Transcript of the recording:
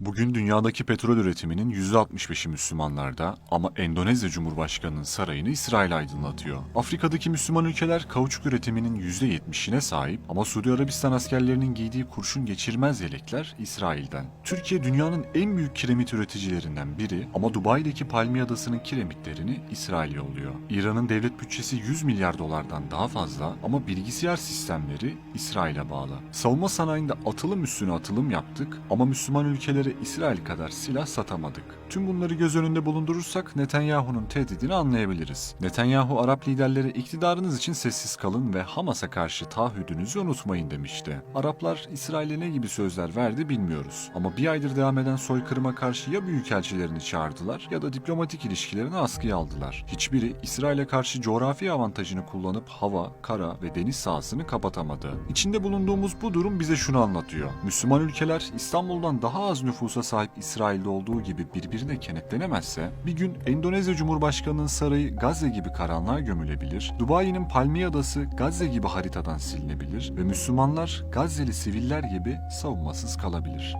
Bugün dünyadaki petrol üretiminin %65'i Müslümanlarda ama Endonezya Cumhurbaşkanı'nın sarayını İsrail aydınlatıyor. Afrika'daki Müslüman ülkeler kauçuk üretiminin %70'ine sahip ama Suudi Arabistan askerlerinin giydiği kurşun geçirmez yelekler İsrail'den. Türkiye dünyanın en büyük kiremit üreticilerinden biri ama Dubai'deki Palmiye Adası'nın kiremitlerini İsrail yolluyor. İran'ın devlet bütçesi 100 milyar dolardan daha fazla ama bilgisayar sistemleri İsrail'e bağlı. Savunma sanayinde atılım üstüne atılım yaptık ama Müslüman ülkelere İsrail kadar silah satamadık. Tüm bunları göz önünde bulundurursak Netanyahu'nun tehdidini anlayabiliriz. Netanyahu Arap liderlere iktidarınız için sessiz kalın ve Hamas'a karşı taahhüdünüzü unutmayın demişti. Araplar İsrail'e ne gibi sözler verdi bilmiyoruz. Ama bir aydır devam eden soykırıma karşı ya büyükelçilerini çağırdılar ya da diplomatik ilişkilerini askıya aldılar. Hiçbiri İsrail'e karşı coğrafi avantajını kullanıp hava, kara ve deniz sahasını kapatamadı. İçinde bulunduğumuz bu durum bize şunu anlatıyor. Müslüman ülkeler İstanbul'dan daha az nüfusa sahip İsrail'de olduğu gibi birbirine kenetlenemezse bir gün Endonezya Cumhurbaşkanı'nın sarayı Gazze gibi karanlığa gömülebilir, Dubai'nin Palmiye Adası Gazze gibi haritadan silinebilir ve Müslümanlar Gazze'li siviller gibi savunmasız kalabilir.